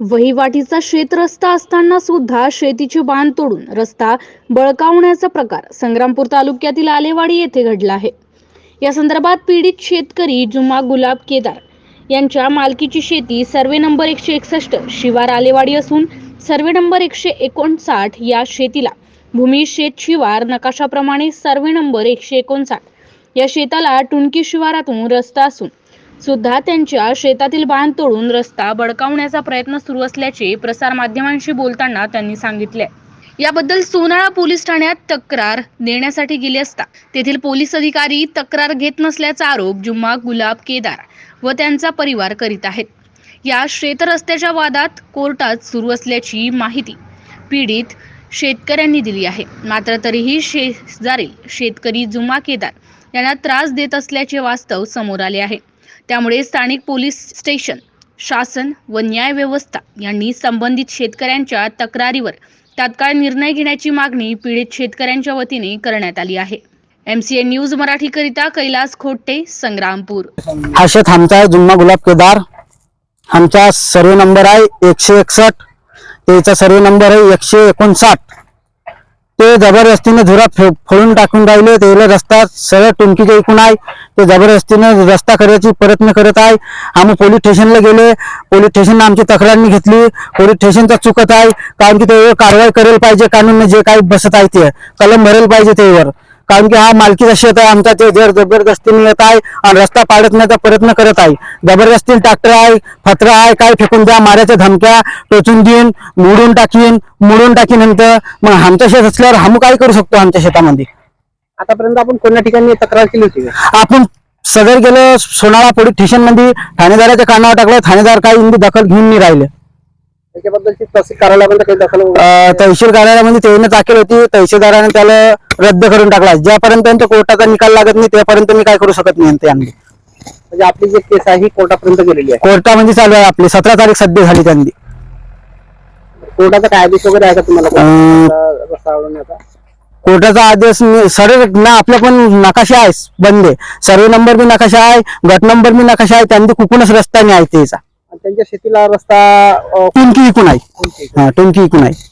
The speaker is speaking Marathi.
वहिवाटीचा शेत रस्ता असताना सुद्धा शेतीचे बांध तोडून रस्ता बळकावण्याचा प्रकार संग्रामपूर तालुक्यातील आलेवाडी येथे घडला आहे. या संदर्भात पीडित शेतकरी जुमा गुलाब केदार यांच्या मालकीची शेती सर्वे नंबर एकशे एकसष्ट शिवार आलेवाडी असून सर्वे नंबर एकशे एकोणसाठ या शेतीला भूमी शेत शिवार नकाशाप्रमाणे सर्वे नंबर एकशे एकोणसाठ या शेताला टुणकी शिवारातून रस्ता असून सुद्धा त्यांच्या शेतातील बांध तोडून रस्ता बडकावण्याचा प्रयत्न सुरू असल्याचे प्रसार माध्यमांशी बोलताना त्यांनी सांगितले. याबद्दल सोनाळा पोलीस ठाण्यात तक्रार देण्यासाठी गेले असता तेथील पोलीस अधिकारी तक्रार घेत नसल्याचा आरोप जुम्मा गुलाब केदार व त्यांचा परिवार करीत आहेत. या शेत रस्त्याच्या वादात कोर्टात सुरू असल्याची माहिती पीडित शेतकऱ्यांनी दिली आहे. मात्र तरीही शेजारील शेतकरी जुमा केदार यांना त्रास देत असल्याचे वास्तव समोर आले आहे. त्यामुळे स्थानिक पोलीस स्टेशन शासन व न्याय व्यवस्था यांनी संबंधित शेतकऱ्यांच्या तक्रारीवर तात्काळ निर्णय घेण्याची मागणी पीडित शेतकऱ्यांच्या वतीने करण्यात आली आहे. एमसीए न्यूज मराठीकरिता कैलास खोटे संग्रामपूर. हा आमचा जुम्मा गुलाब केदार. आमचा सर्वे नंबर आहे एकशे एकसष्ट. त्याचा सर्वे नंबर आहे एकशे एकोणसाठ. ते जबरदस्तीने झुरा फोडून टाकून राहिले. त्याला रस्ता सरळ टुमकीच्या इकून आहे. ते जबरदस्तीने रस्ता करायची प्रयत्न करत आहे. आम्ही पोलीस स्टेशनला गेले. पोलीस स्टेशनला आमची तक्रार घेतली. पोलीस स्टेशनचा चुकत आहे. कारण की त्यावर कारवाई करेल पाहिजे. कानून जे काही बसत आहे ते. कलम भरायला पाहिजे त्यावर कारण की हा मालकीचा शेत आहे आमचा ते जर जबरदस्तीने येत आहे आणि रस्ता पाडण्याचा प्रयत्न करत आहे. जबरदस्तीने ट्रॅक्टर आहे फत्र आहे काय फेकून द्या मारायच्या धमक्या टोचून देईन मोडून टाकीन मोडून टाकीन नंतर मग आमचं शेत असल्यावर हम काय करू शकतो आमच्या शेतामध्ये? आतापर्यंत आपण कोणत्या ठिकाणी तक्रार केली होती? आपण सदर गेलो सोनाळा पोलीस स्टेशनमध्ये ठाणेदाराच्या कानावर टाकलं ठाणेदार काही दखल घेऊन नाही राहिले. त्याच्याबद्दलची तहसील कार्यालयापर्यंत काही दखल अं, तहसील कार्यालयामध्ये त्याने दाखल होती. तहसीलदाराने त्याला रद्द करून टाकला. ज्यापर्यंत त्यांच्या कोर्टाचा निकाल लागत नाही त्यापर्यंत मी काय करू शकत नाही यांचे आम्ही म्हणजे आपली जी केस आहे ही कोर्टापर्यंत गेलेली आहे. कोर्टामध्ये चालू आहे आपली. सतरा तारीख सध्या झाली त्यांनी. कोर्टाचा काय आदेश वगैरे आहे का तुम्हाला? अं, कोर्टाचा रस्ता अडवण्याचा कोर्टाचा आदेश मी- सर्व ना आपल्या पण नकाशा आहे बंद आहे. सर्व नंबर बी नकाशा आहे गट नंबर बी नकाशा आहे त्यांनी कुकूनच रस्ता नाही आहे त्याचा आणि त्यांच्या शेतीला रस्ता अं, टुंकी इकून आहे? हा टुंकी इकून आहे